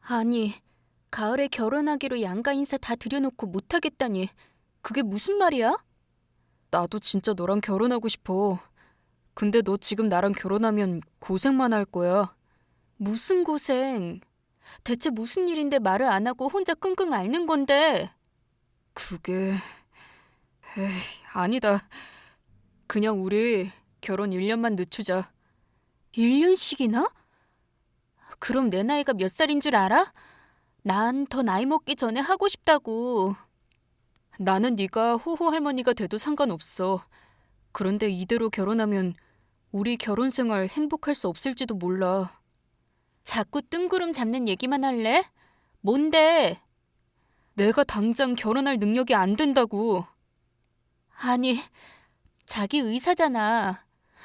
아니, 가을에 결혼하기로 양가 인사 다 드려놓고 못하겠다니. 그게 무슨 말이야? 나도 진짜 너랑 결혼하고 싶어. 근데 너 지금 나랑 결혼하면 고생만 할 거야. 무슨 고생. 대체 무슨 일인데 말을 안 하고 혼자 끙끙 앓는 건데. 그게... 에이, 아니다. 그냥 우리 결혼 1년만 늦추자. 1년씩이나? 그럼 내 나이가 몇 살인 줄 알아? 난 더 나이 먹기 전에 하고 싶다고. 나는 네가 호호 할머니가 돼도 상관없어. 그런데 이대로 결혼하면 우리 결혼 생활 행복할 수 없을지도 몰라. 자꾸 뜬구름 잡는 얘기만 할래? 뭔데? 내가 당장 결혼할 능력이 안 된다고. 아니, 자기 의사잖아.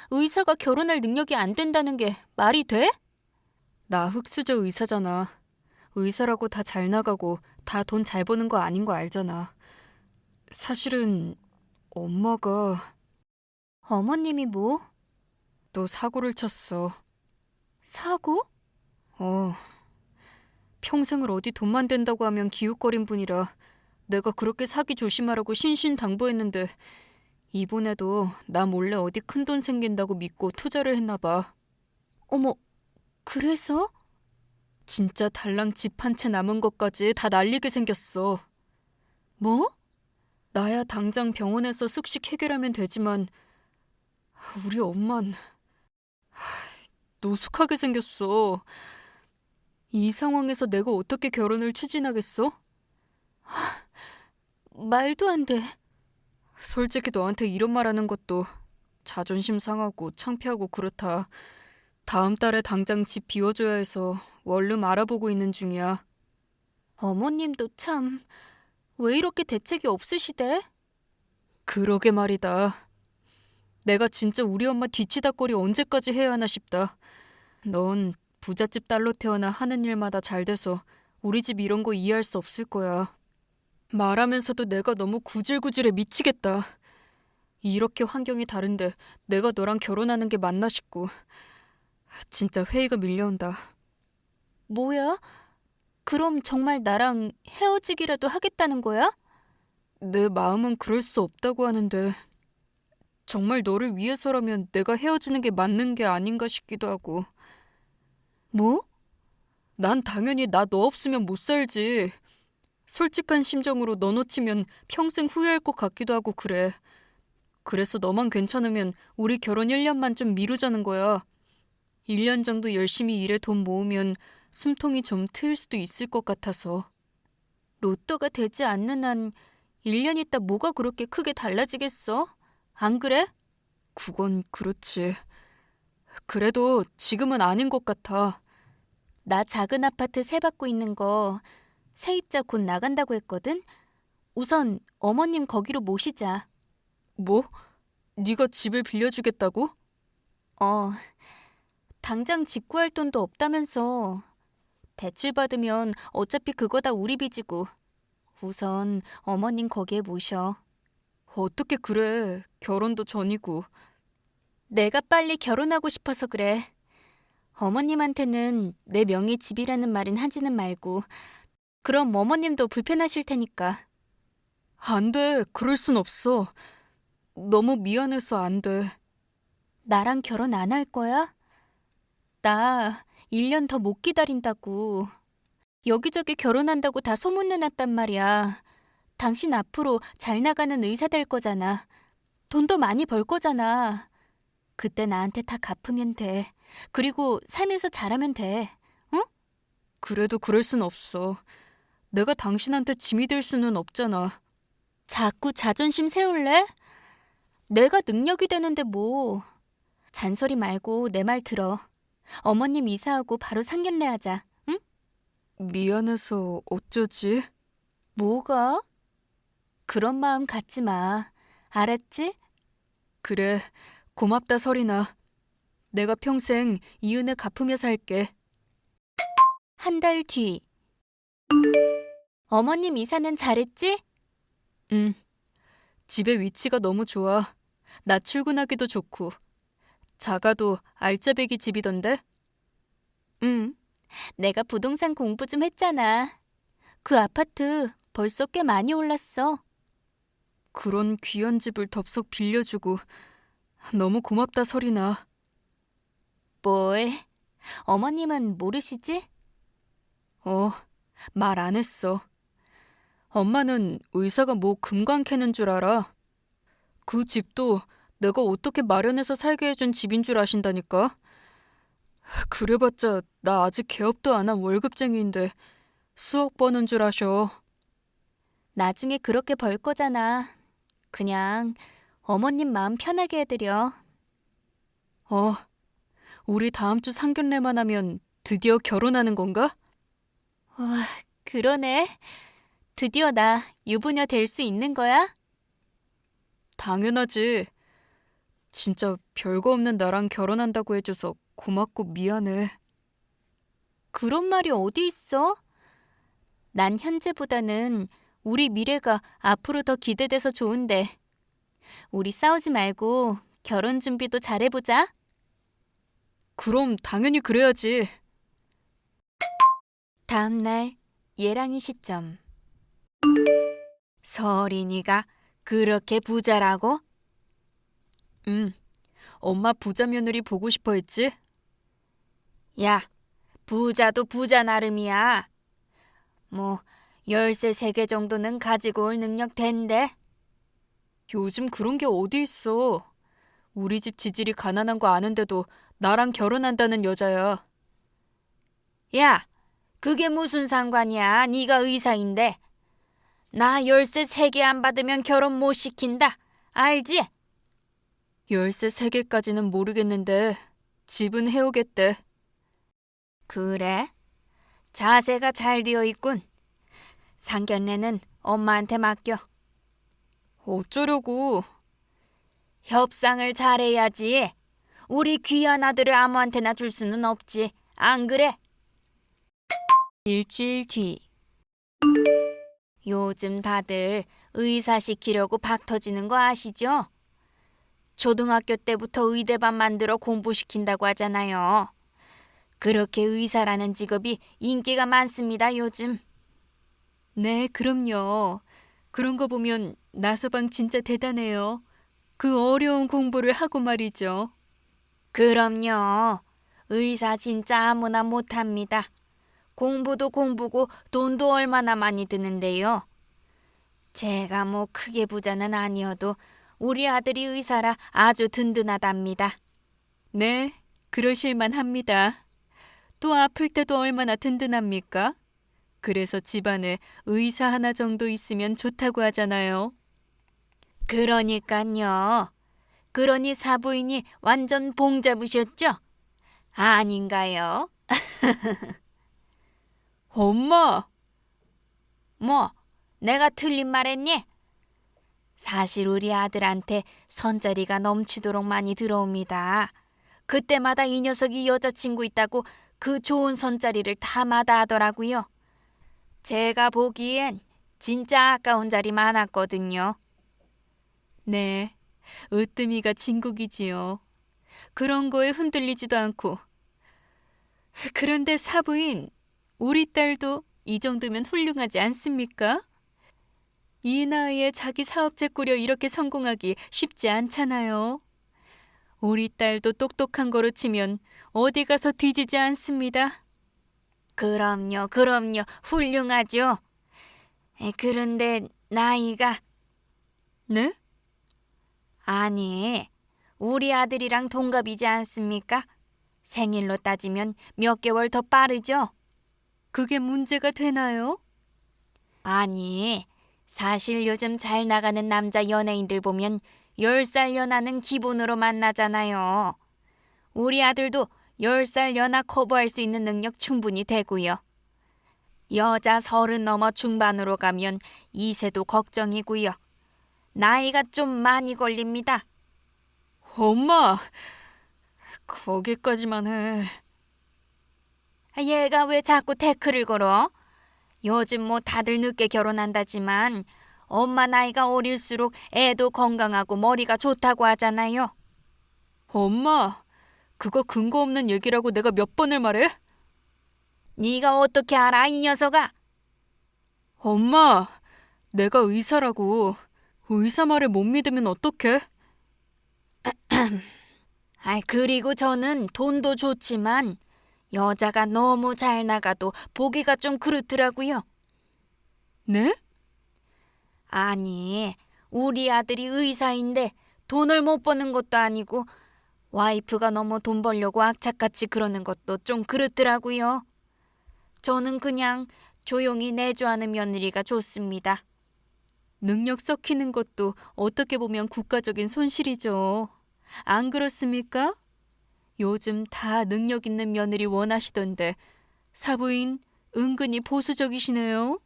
의사가 결혼할 능력이 안 된다는 게 말이 돼? 나 흑수저 의사잖아. 의사라고 다 잘 나가고 다 돈 잘 버는 거 아닌 거 알잖아. 사실은 엄마가 어머님이 뭐? 너 사고를 쳤어. 사고? 어. 평생을 어디 돈만 된다고 하면 기웃거린 분이라 내가 그렇게 사기 조심하라고 신신당부했는데 이번에도 나 몰래 어디 큰 돈 생긴다고 믿고 투자를 했나 봐. 어머, 그래서? 진짜 달랑 집 한 채 남은 것까지 다 날리게 생겼어. 뭐? 나야 당장 병원에서 숙식 해결하면 되지만 우리 엄만 노숙하게 생겼어. 이 상황에서 내가 어떻게 결혼을 추진하겠어? 말도 안 돼. 솔직히 너한테 이런 말 하는 것도 자존심 상하고 창피하고 그렇다. 다음 달에 당장 집 비워줘야 해서 원룸 알아보고 있는 중이야. 어머님도 참, 왜 이렇게 대책이 없으시대? 그러게 말이다. 내가 진짜 우리 엄마 뒤치다거리 언제까지 해야 하나 싶다. 넌 부잣집 딸로 태어나 하는 일마다 잘 돼서 우리 집 이런 거 이해할 수 없을 거야. 말하면서도 내가 너무 구질구질해 미치겠다. 이렇게 환경이 다른데 내가 너랑 결혼하는 게 맞나 싶고 진짜 회의가 밀려온다. 뭐야? 그럼 정말 나랑 헤어지기라도 하겠다는 거야? 내 마음은 그럴 수 없다고 하는데 정말 너를 위해서라면 내가 헤어지는 게 맞는 게 아닌가 싶기도 하고 뭐? 난 당연히 나 너 없으면 못 살지. 솔직한 심정으로 너 놓치면 평생 후회할 것 같기도 하고 그래. 그래서 너만 괜찮으면 우리 결혼 1년만 좀 미루자는 거야. 1년 정도 열심히 일해 돈 모으면 숨통이 좀 트일 수도 있을 것 같아서. 로또가 되지 않는 한 1년 있다 뭐가 그렇게 크게 달라지겠어? 안 그래? 그건 그렇지. 그래도 지금은 아닌 것 같아. 나 작은 아파트 세 받고 있는 거 세입자 곧 나간다고 했거든? 우선 어머님 거기로 모시자. 뭐? 네가 집을 빌려주겠다고? 어, 당장 직구할 돈도 없다면서. 대출 받으면 어차피 그거 다 우리 빚이고. 우선 어머님 거기에 모셔. 어떻게 그래? 결혼도 전이고. 내가 빨리 결혼하고 싶어서 그래. 어머님한테는 내 명의 집이라는 말은 하지는 말고. 그럼 어머님도 불편하실 테니까. 안 돼. 그럴 순 없어. 너무 미안해서 안 돼. 나랑 결혼 안 할 거야? 나 1년 더 못 기다린다고. 여기저기 결혼한다고 다 소문내 놨단 말이야. 당신 앞으로 잘 나가는 의사 될 거잖아. 돈도 많이 벌 거잖아. 그때 나한테 다 갚으면 돼. 그리고 살면서 잘하면 돼. 그래도 그럴 순 없어. 내가 당신한테 짐이 될 수는 없잖아. 자꾸 자존심 세울래? 내가 능력이 되는데 뭐. 잔소리 말고 내 말 들어. 어머님 이사하고 바로 상견례 하자. 응? 미안해서 어쩌지? 뭐가? 그런 마음 갖지 마. 알았지? 그래. 고맙다, 설이나. 내가 평생 이 은혜 갚으며 살게. 한 달 뒤. 어머님 이사는 잘했지? 응. 집의 위치가 너무 좋아. 나 출근하기도 좋고. 작아도 알짜배기 집이던데? 응. 내가 부동산 공부 좀 했잖아. 그 아파트 벌써 꽤 많이 올랐어. 그런 귀한 집을 덥석 빌려주고 너무 고맙다 설이나. 뭘? 어머님은 모르시지? 어, 말 안 했어. 엄마는 의사가 뭐 금관 캐는 줄 알아. 그 집도 내가 어떻게 마련해서 살게 해준 집인 줄 아신다니까. 그래봤자 나 아직 개업도 안 한 월급쟁이인데 수억 버는 줄 아셔. 나중에 그렇게 벌 거잖아. 그냥 어머님 마음 편하게 해드려. 어, 우리 다음 주 상견례만 하면 드디어 결혼하는 건가? 와, 그러네. 드디어 나 유부녀 될 수 있는 거야? 당연하지. 진짜 별거 없는 나랑 결혼한다고 해줘서 고맙고 미안해. 그런 말이 어디 있어? 난 현재보다는 우리 미래가 앞으로 더 기대돼서 좋은데. 우리 싸우지 말고 결혼 준비도 잘해보자. 그럼 당연히 그래야지. 다음 날 예랑이 시점. 서린이가 그렇게 부자라고? 응. 엄마 부자 며느리 보고 싶어 했지? 야, 부자도 부자 나름이야. 뭐 열쇠 세 개 정도는 가지고 올 능력 된대. 요즘 그런 게 어디 있어. 우리 집 지질이 가난한 거 아는데도 나랑 결혼한다는 여자야. 야, 그게 무슨 상관이야? 네가 의사인데. 나 열쇠 세 개 안 받으면 결혼 못 시킨다. 알지? 열쇠 세 개까지는 모르겠는데 집은 해오겠대. 그래? 자세가 잘 되어 있군. 상견례는 엄마한테 맡겨. 어쩌려고. 협상을 잘해야지. 우리 귀한 아들을 아무한테나 줄 수는 없지. 안 그래? 일주일 뒤. 요즘 다들 의사 시키려고 박 터지는 거 아시죠? 초등학교 때부터 의대반 만들어 공부시킨다고 하잖아요. 그렇게 의사라는 직업이 인기가 많습니다, 요즘. 네, 그럼요. 그런 거 보면 나서방 진짜 대단해요. 그 어려운 공부를 하고 말이죠. 그럼요. 의사 진짜 아무나 못합니다. 공부도 공부고 돈도 얼마나 많이 드는데요. 제가 뭐 크게 부자는 아니어도 우리 아들이 의사라 아주 든든하답니다. 네, 그러실만 합니다. 또 아플 때도 얼마나 든든합니까? 그래서 집안에 의사 하나 정도 있으면 좋다고 하잖아요. 그러니깐요. 그러니 사부인이 완전 봉 잡으셨죠? 아닌가요? 엄마! 뭐, 내가 틀린 말 했니? 사실 우리 아들한테 선자리가 넘치도록 많이 들어옵니다. 그때마다 이 녀석이 여자친구 있다고 그 좋은 선자리를 다 마다하더라고요. 제가 보기엔 진짜 아까운 자리 많았거든요. 네, 으뜸이가 진국이지요. 그런 거에 흔들리지도 않고. 그런데 사부인, 우리 딸도 이 정도면 훌륭하지 않습니까? 이 나이에 자기 사업체 꾸려 이렇게 성공하기 쉽지 않잖아요. 우리 딸도 똑똑한 거로 치면 어디 가서 뒤지지 않습니다. 그럼요, 그럼요. 훌륭하죠. 에, 그런데 나이가 네? 아니, 우리 아들이랑 동갑이지 않습니까? 생일로 따지면 몇 개월 더 빠르죠? 그게 문제가 되나요? 아니, 사실 요즘 잘 나가는 남자 연예인들 보면 10살 연하는 기본으로 만나잖아요. 우리 아들도 10살 연하 커버할 수 있는 능력 충분히 되고요. 여자 서른 넘어 중반으로 가면 2세도 걱정이고요. 나이가 좀 많이 걸립니다. 엄마! 거기까지만 해. 얘가 왜 자꾸 태클을 걸어? 요즘 뭐 다들 늦게 결혼한다지만 엄마 나이가 어릴수록 애도 건강하고 머리가 좋다고 하잖아요. 엄마, 그거 근거 없는 얘기라고 내가 몇 번을 말해? 네가 어떻게 알아, 이 녀석아? 엄마, 내가 의사라고. 의사 말을 못 믿으면 어떡해? 아이, 그리고 저는 돈도 좋지만 여자가 너무 잘 나가도 보기가 좀 그렇더라고요. 네? 아니, 우리 아들이 의사인데 돈을 못 버는 것도 아니고 와이프가 너무 돈 벌려고 악착같이 그러는 것도 좀 그렇더라고요. 저는 그냥 조용히 내조하는 며느리가 좋습니다. 능력 썩히는 것도 어떻게 보면 국가적인 손실이죠. 안 그렇습니까? 요즘 다 능력 있는 며느리 원하시던데 사부인 은근히 보수적이시네요.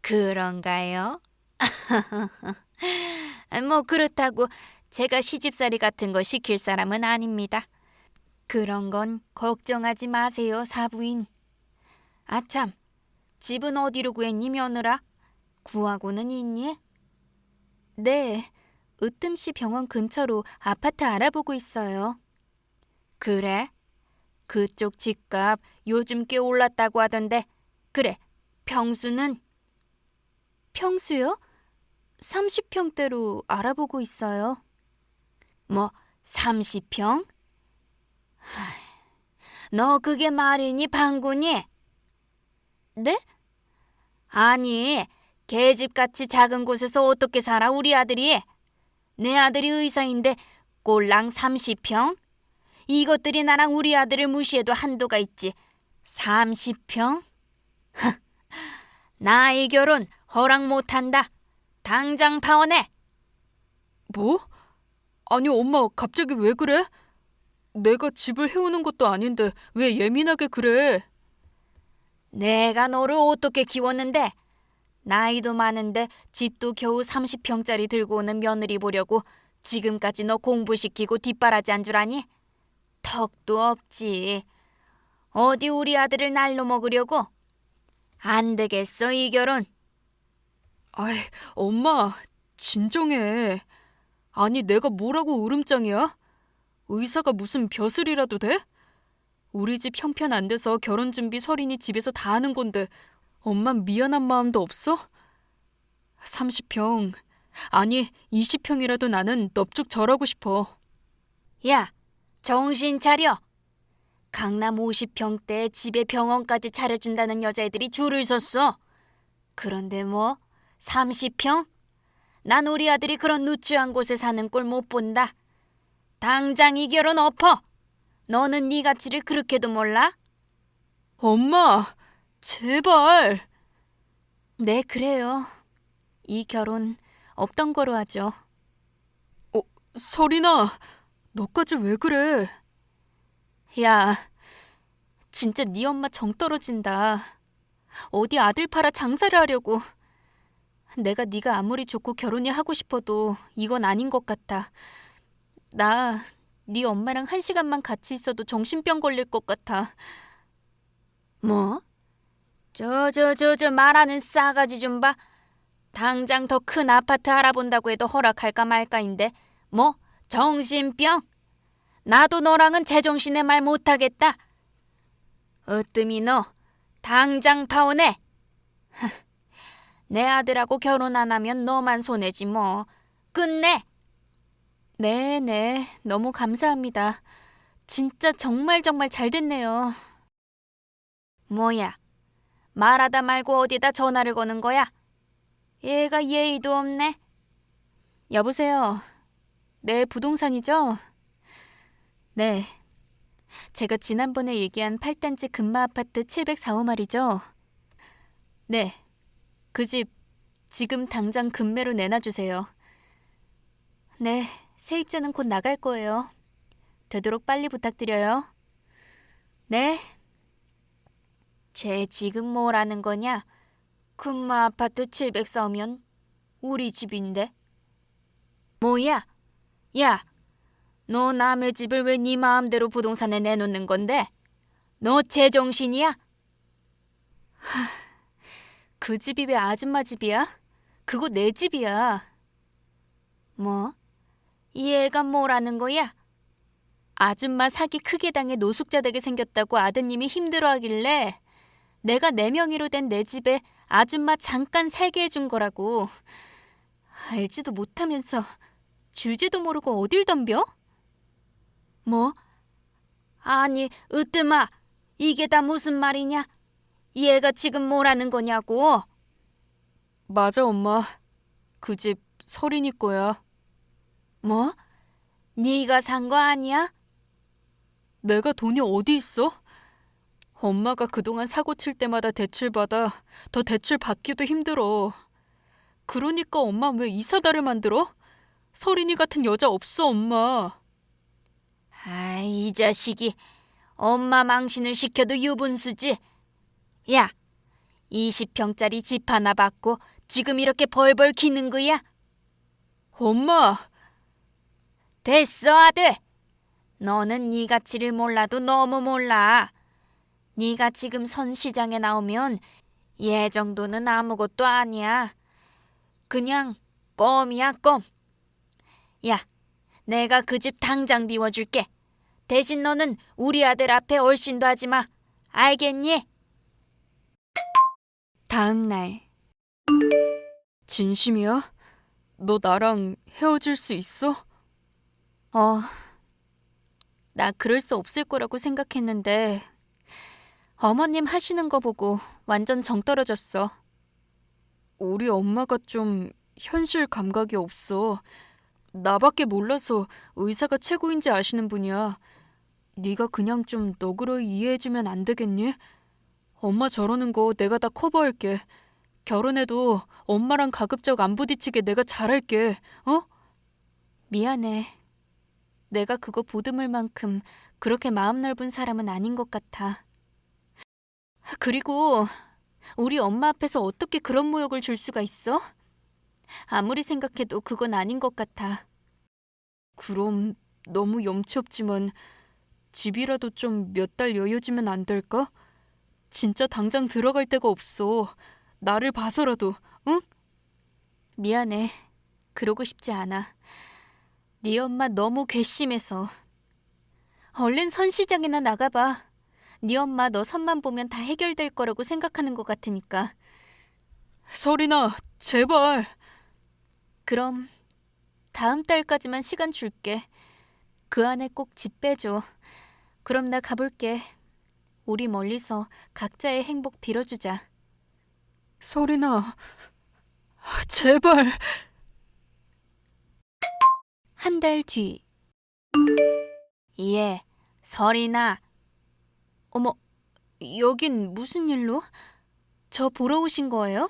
그런가요? 뭐 그렇다고 제가 시집살이 같은 거 시킬 사람은 아닙니다. 그런 건 걱정하지 마세요, 사부인. 아참, 집은 어디로 구했니, 며느라? 구하고는 있니? 네, 으뜸시 병원 근처로 아파트 알아보고 있어요. 그래? 그쪽 집값 요즘 꽤 올랐다고 하던데, 그래, 평수는? 평수요? 30평대로 알아보고 있어요. 뭐 30평? 너 그게 말이니 방군이? 네? 아니 계집같이 작은 곳에서 어떻게 살아 우리 아들이? 내 아들이 의사인데 꼴랑 30평? 이것들이 나랑 우리 아들을 무시해도 한도가 있지. 30평? 나 이 결혼 허락 못한다. 당장 파원해. 뭐? 아니 엄마 갑자기 왜 그래? 내가 집을 해오는 것도 아닌데 왜 예민하게 그래? 내가 너를 어떻게 키웠는데? 나이도 많은데 집도 겨우 30평짜리 들고 오는 며느리 보려고 지금까지 너 공부시키고 뒷바라지 한 줄 아니? 턱도 없지. 어디 우리 아들을 날로 먹으려고? 안 되겠어, 이 결혼. 아이, 엄마, 진정해. 아니, 내가 뭐라고 으름장이야? 의사가 무슨 벼슬이라도 돼? 우리 집 형편 안 돼서 결혼 준비 서린이 집에서 다 하는 건데 엄마 미안한 마음도 없어? 30평, 아니 20평이라도 나는 넙죽 절하고 싶어. 야, 정신 차려. 강남 50평대 집에 병원까지 차려준다는 여자애들이 줄을 섰어. 그런데 뭐 30평? 난 우리 아들이 그런 누추한 곳에 사는 꼴 못 본다. 당장 이 결혼 엎어. 너는 네 가치를 그렇게도 몰라? 엄마, 제발. 네, 그래요. 이 결혼 없던 거로 하죠. 서린아, 너까지 왜 그래? 야, 진짜 네 엄마 정 떨어진다. 어디 아들 팔아 장사를 하려고. 내가 네가 아무리 좋고 결혼이 하고 싶어도 이건 아닌 것 같아. 나네 엄마랑 한 시간만 같이 있어도 정신병 걸릴 것 같아. 뭐? 저저 저 저 말하는 싸가지 좀 봐. 당장 더 큰 아파트 알아본다고 해도 허락할까 말까인데 뭐 정신병? 나도 너랑은 제정신에 말 못하겠다. 으뜸이 너 당장 파혼해. 내 아들하고 결혼 안 하면 너만 손해지 뭐. 끝내. 네네 너무 감사합니다. 진짜 정말 정말 잘 됐네요. 뭐야? 말하다 말고 어디다 전화를 거는 거야? 얘가 예의도 없네. 여보세요. 네 부동산이죠? 네. 제가 지난번에 얘기한 8단지 금마 아파트 704호 말이죠. 네. 그 집 지금 당장 금매로 내놔주세요. 네. 세입자는 곧 나갈 거예요. 되도록 빨리 부탁드려요. 네. 쟤 지금 뭐라는 거냐? 금마 아파트 704면 우리 집인데. 뭐야? 야, 너 남의 집을 왜 네 마음대로 부동산에 내놓는 건데? 너 제정신이야? 그 집이 왜 아줌마 집이야? 그거 내 집이야. 뭐? 이 애가 뭐라는 거야? 아줌마 사기 크게 당해 노숙자 되게 생겼다고 아드님이 힘들어하길래 내가 네 명의로 된 내 집에 아줌마 잠깐 살게 해준 거라고. 알지도 못하면서 주제도 모르고 어딜 덤벼? 뭐? 아니, 으뜸아, 이게 다 무슨 말이냐? 얘가 지금 뭐라는 거냐고? 맞아, 엄마. 그 집 서린이 거야. 뭐? 네가 산 거 아니야? 내가 돈이 어디 있어? 엄마가 그동안 사고 칠 때마다 대출 받아 더 대출 받기도 힘들어. 그러니까 엄마 왜 이사다를 만들어? 서린이 같은 여자 없어, 엄마. 아, 이 자식이 엄마 망신을 시켜도 유분수지. 야, 20평짜리 집 하나 받고 지금 이렇게 벌벌 기는 거야? 엄마, 됐어, 아들. 너는 네 가치를 몰라도 너무 몰라. 네가 지금 선 시장에 나오면 얘 정도는 아무것도 아니야. 그냥 껌이야, 껌. 야, 내가 그 집 당장 비워줄게. 대신 너는 우리 아들 앞에 얼씬도 하지 마. 알겠니? 다음 날 진심이야? 너 나랑 헤어질 수 있어? 어, 나 그럴 수 없을 거라고 생각했는데 어머님 하시는 거 보고 완전 정 떨어졌어. 우리 엄마가 좀 현실 감각이 없어. 나밖에 몰라서 의사가 최고인지 아시는 분이야. 네가 그냥 좀 너그러이 이해해주면 안 되겠니? 엄마 저러는 거 내가 다 커버할게. 결혼해도 엄마랑 가급적 안 부딪히게 내가 잘할게. 어? 미안해. 내가 그거 보듬을 만큼 그렇게 마음 넓은 사람은 아닌 것 같아. 그리고 우리 엄마 앞에서 어떻게 그런 모욕을 줄 수가 있어? 아무리 생각해도 그건 아닌 것 같아. 그럼 너무 염치 없지만 집이라도 좀 몇 달 여유 주면 안 될까? 진짜 당장 들어갈 데가 없어. 나를 봐서라도, 응? 미안해. 그러고 싶지 않아. 네 엄마 너무 괘씸해서. 얼른 선시장이나 나가봐. 네 엄마 너 선만 보면 다 해결될 거라고 생각하는 것 같으니까. 설이나, 제발. 그럼 다음 달까지만 시간 줄게. 그 안에 꼭 집 빼줘. 그럼 나 가볼게. 우리 멀리서 각자의 행복 빌어주자. 설이나, 제발. 한 달 뒤. 예, 설이나. 어머, 여긴 무슨 일로? 저 보러 오신 거예요?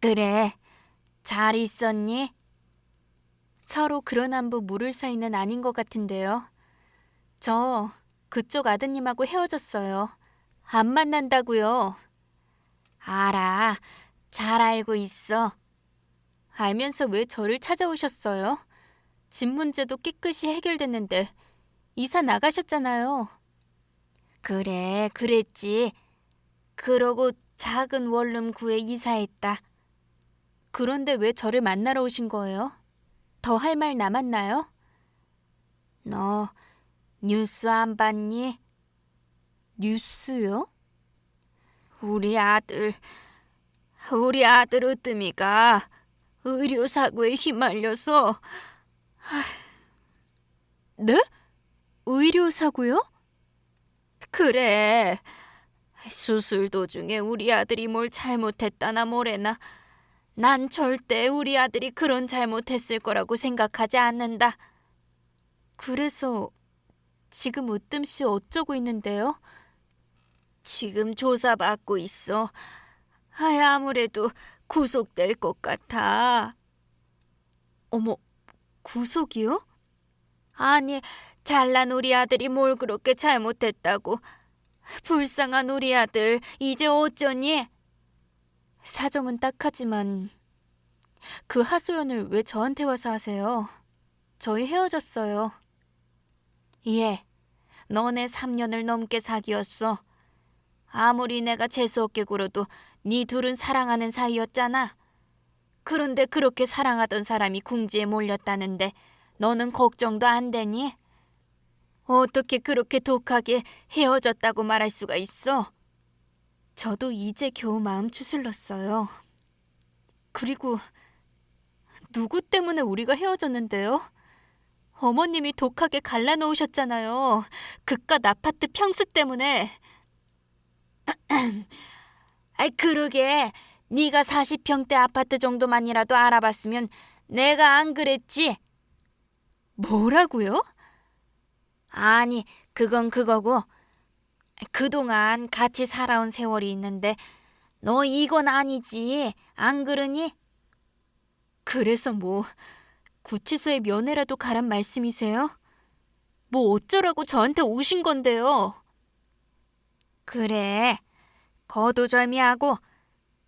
그래, 잘 있었니? 서로 그런 안부 물을 사이는 아닌 것 같은데요. 저 그쪽 아드님하고 헤어졌어요. 안 만난다고요. 알아, 잘 알고 있어. 알면서 왜 저를 찾아오셨어요? 집 문제도 깨끗이 해결됐는데 이사 나가셨잖아요. 그래, 그랬지. 그러고 작은 원룸 구에 이사했다. 그런데 왜 저를 만나러 오신 거예요? 더 할 말 남았나요? 너 뉴스 안 봤니? 뉴스요? 우리 아들, 우리 아들 으뜸이가 의료 사고에 휘말려서 네? 의료 사고요? 그래. 수술 도중에 우리 아들이 뭘 잘못했다나 뭐래나. 난 절대 우리 아들이 그런 잘못했을 거라고 생각하지 않는다. 그래서 지금 으뜸 씨 어쩌고 있는데요? 지금 조사받고 있어. 아, 아무래도 구속될 것 같아. 어머, 구속이요? 아니, 잘난 우리 아들이 뭘 그렇게 잘못했다고. 불쌍한 우리 아들, 이제 어쩌니? 사정은 딱하지만 그 하소연을 왜 저한테 와서 하세요? 저희 헤어졌어요. 예, 너네 3년을 넘게 사귀었어. 아무리 내가 재수없게 굴어도 네 둘은 사랑하는 사이였잖아. 그런데 그렇게 사랑하던 사람이 궁지에 몰렸다는데 너는 걱정도 안 되니? 어떻게 그렇게 독하게 헤어졌다고 말할 수가 있어? 저도 이제 겨우 마음 추슬렀어요. 그리고 누구 때문에 우리가 헤어졌는데요? 어머님이 독하게 갈라놓으셨잖아요. 그깟 아파트 평수 때문에. 아이 그러게 네가 40평대 아파트 정도만이라도 알아봤으면 내가 안 그랬지. 뭐라고요? 아니, 그건 그거고 그동안 같이 살아온 세월이 있는데 너 이건 아니지. 안 그러니? 그래서 뭐 구치소에 면회라도 가란 말씀이세요? 뭐 어쩌라고 저한테 오신 건데요? 그래. 거두절미하고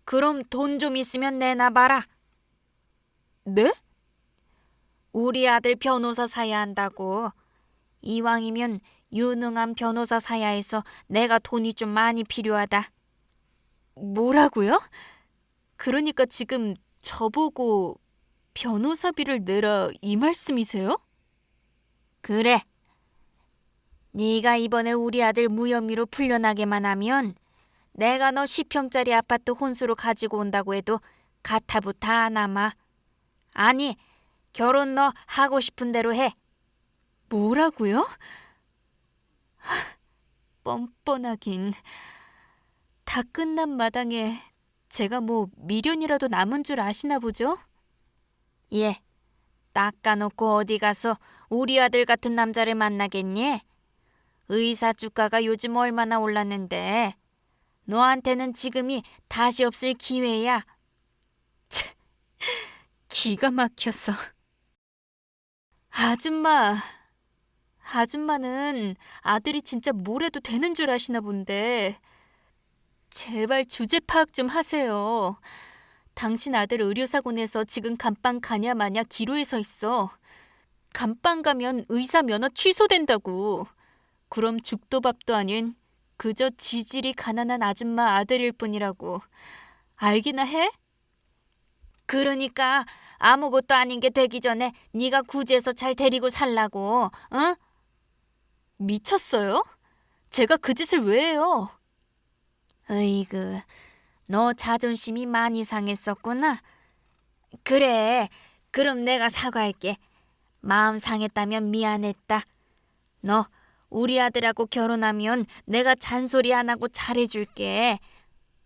그럼 돈 좀 있으면 내놔봐라. 네? 우리 아들 변호사 사야 한다고. 이왕이면 유능한 변호사 사야 해서 내가 돈이 좀 많이 필요하다. 뭐라고요? 그러니까 지금 저보고 변호사비를 내라 이 말씀이세요? 그래. 네가 이번에 우리 아들 무혐의로 풀려나게만 하면 내가 너 10평짜리 아파트 혼수로 가지고 온다고 해도 가타부 다 남아. 아니, 결혼 너 하고 싶은 대로 해. 뭐라고요? 하, 뻔뻔하긴. 다 끝난 마당에 제가 뭐 미련이라도 남은 줄 아시나 보죠? 예. 닦아놓고 어디 가서 우리 아들 같은 남자를 만나겠니? 의사 주가가 요즘 얼마나 올랐는데 너한테는 지금이 다시 없을 기회야. 치, 기가 막혔어. 아줌마, 아줌마는 아들이 진짜 뭘 해도 되는 줄 아시나 본데 제발 주제 파악 좀 하세요. 당신 아들 의료사고 내서 지금 감방 가냐 마냐 기로에 서 있어. 감방 가면 의사 면허 취소된다고. 그럼 죽도 밥도 아닌 그저 지질이 가난한 아줌마 아들일 뿐이라고. 알기나 해? 그러니까 아무것도 아닌 게 되기 전에 네가 구제해서 잘 데리고 살라고. 응? 미쳤어요? 제가 그 짓을 왜 해요? 으이그, 너 자존심이 많이 상했었구나. 그래, 그럼 내가 사과할게. 마음 상했다면 미안했다. 너 우리 아들하고 결혼하면 내가 잔소리 안 하고 잘해줄게.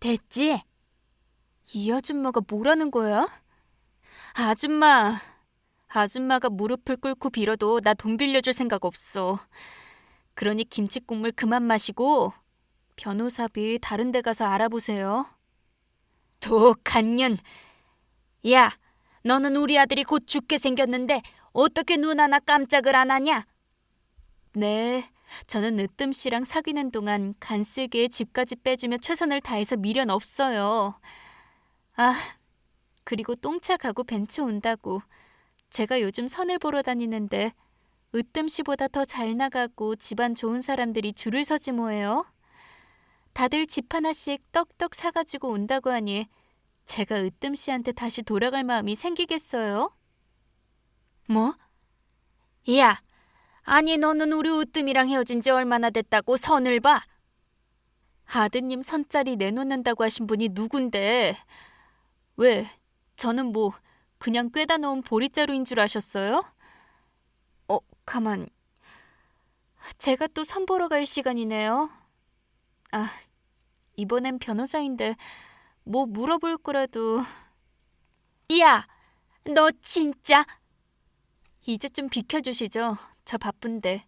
됐지? 이 아줌마가 뭐라는 거야? 아줌마, 아줌마가 무릎을 꿇고 빌어도 나 돈 빌려줄 생각 없어. 그러니 김치 국물 그만 마시고 변호사비 다른 데 가서 알아보세요. 독한 년. 야, 너는 우리 아들이 곧 죽게 생겼는데 어떻게 눈 하나 깜짝을 안 하냐? 네, 저는 으뜸 씨랑 사귀는 동안 간쓰게 집까지 빼주며 최선을 다해서 미련 없어요. 아, 그리고 똥차 가고 벤츠 온다고. 제가 요즘 선을 보러 다니는데 으뜸 씨보다 더 잘 나가고 집안 좋은 사람들이 줄을 서지 뭐예요? 다들 집 하나씩 떡떡 사가지고 온다고 하니 제가 으뜸 씨한테 다시 돌아갈 마음이 생기겠어요? 뭐? 야, 아니 너는 우리 으뜸이랑 헤어진 지 얼마나 됐다고 선을 봐? 아드님 선짜리 내놓는다고 하신 분이 누군데? 왜? 저는 뭐 그냥 꿰다 놓은 보리자루인 줄 아셨어요? 어, 가만. 제가 또 선보러 갈 시간이네요. 아, 이번엔 변호사인데 뭐 물어볼 거라도. 야, 너 진짜 이제 좀 비켜주시죠. 저 바쁜데.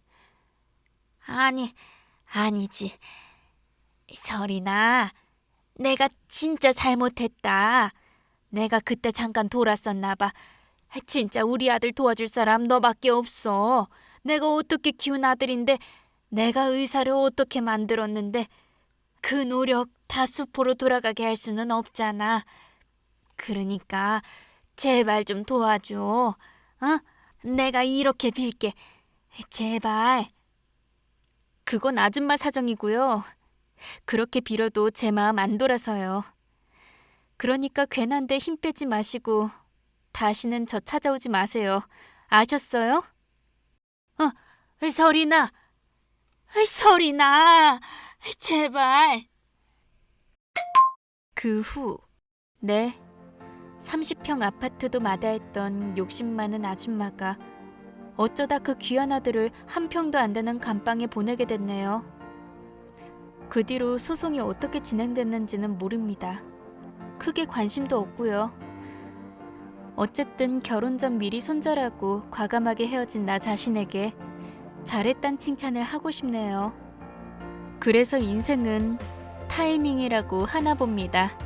아니, 아니지. 설이나, 내가 진짜 잘못했다. 내가 그때 잠깐 돌았었나 봐. 진짜 우리 아들 도와줄 사람 너밖에 없어. 내가 어떻게 키운 아들인데, 내가 의사를 어떻게 만들었는데, 그 노력 다 수포로 돌아가게 할 수는 없잖아. 그러니까 제발 좀 도와줘. 어? 내가 이렇게 빌게. 제발. 그건 아줌마 사정이고요. 그렇게 빌어도 제 마음 안 돌아서요. 그러니까 괜한데 힘 빼지 마시고 다시는 저 찾아오지 마세요. 아셨어요? 어, 설이나 소리나. 제발. 그 후, 네. 30평 아파트도 마다했던 욕심 많은 아줌마가 어쩌다 그 귀한 아들을 한 평도 안 되는 감방에 보내게 됐네요. 그 뒤로 소송이 어떻게 진행됐는지는 모릅니다. 크게 관심도 없고요. 어쨌든 결혼 전 미리 손절하고 과감하게 헤어진 나 자신에게 잘했단 칭찬을 하고 싶네요. 그래서 인생은 타이밍이라고 하나 봅니다.